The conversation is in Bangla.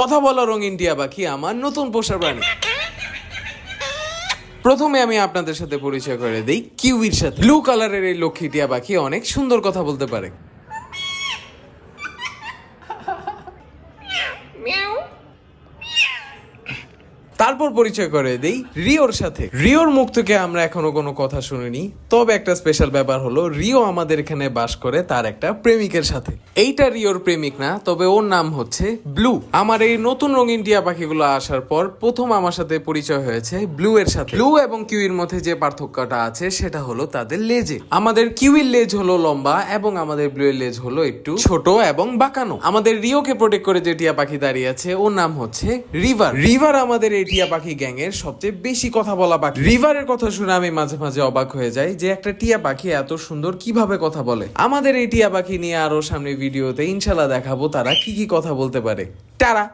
কথা বলা রঙিন টিয়া পাখি, আমার নতুন পোষা প্রাণী। প্রথমে আমি আপনাদের সাথে পরিচয় করে দিই কিউইর সাথে। ব্লু কালারের এই লক্ষ্মী টিয়া পাখি অনেক সুন্দর কথা বলতে পারে। তারপর পরিচয় করে দেই রিওর সাথে। রিওর মুখ থেকে আমরা এখনও কোনো কথা শুনিনি। তবে একটা স্পেশাল ব্যাপার হলো, রিও আমাদের এখানে বাস করে তার একটা প্রেমিকের সাথে। এইটা রিওর প্রেমিক না, তবে ওর নাম হচ্ছে ব্লু। আমার এই নতুন রঙিন টিয়া পাখিগুলো আসার পর প্রথম আমার সাথে পরিচয় হয়েছে ব্লু এর সাথে। ব্লু এবং কিউইর মধ্যে যে পার্থক্যটা আছে, সেটা হলো তাদের লেজে। আমাদের কিউইর লেজ হলো লম্বা এবং আমাদের ব্লু এর লেজ হলো একটু ছোট এবং বাঁকানো। আমাদের রিওকে প্রোটেক্ট করে যে টিয়া পাখি দাঁড়িয়ে আছে, ওর নাম হচ্ছে রিভার। রিভার আমাদের এই টিয়া পাখি গ্যাং এর সবচেয়ে বেশি কথা বলা পাখি। রিভারের কথা শুনে আমি মাঝে মাঝে অবাক হয়ে যাই যে একটা টিয়া পাখি এত সুন্দর কীভাবে কথা বলে। আমাদের এই টিয়া পাখি নিয়ে আরও সামনে ভিডিওতে ইনশাল্লাহ দেখাবো তারা কি কি কথা বলতে পারে। তারা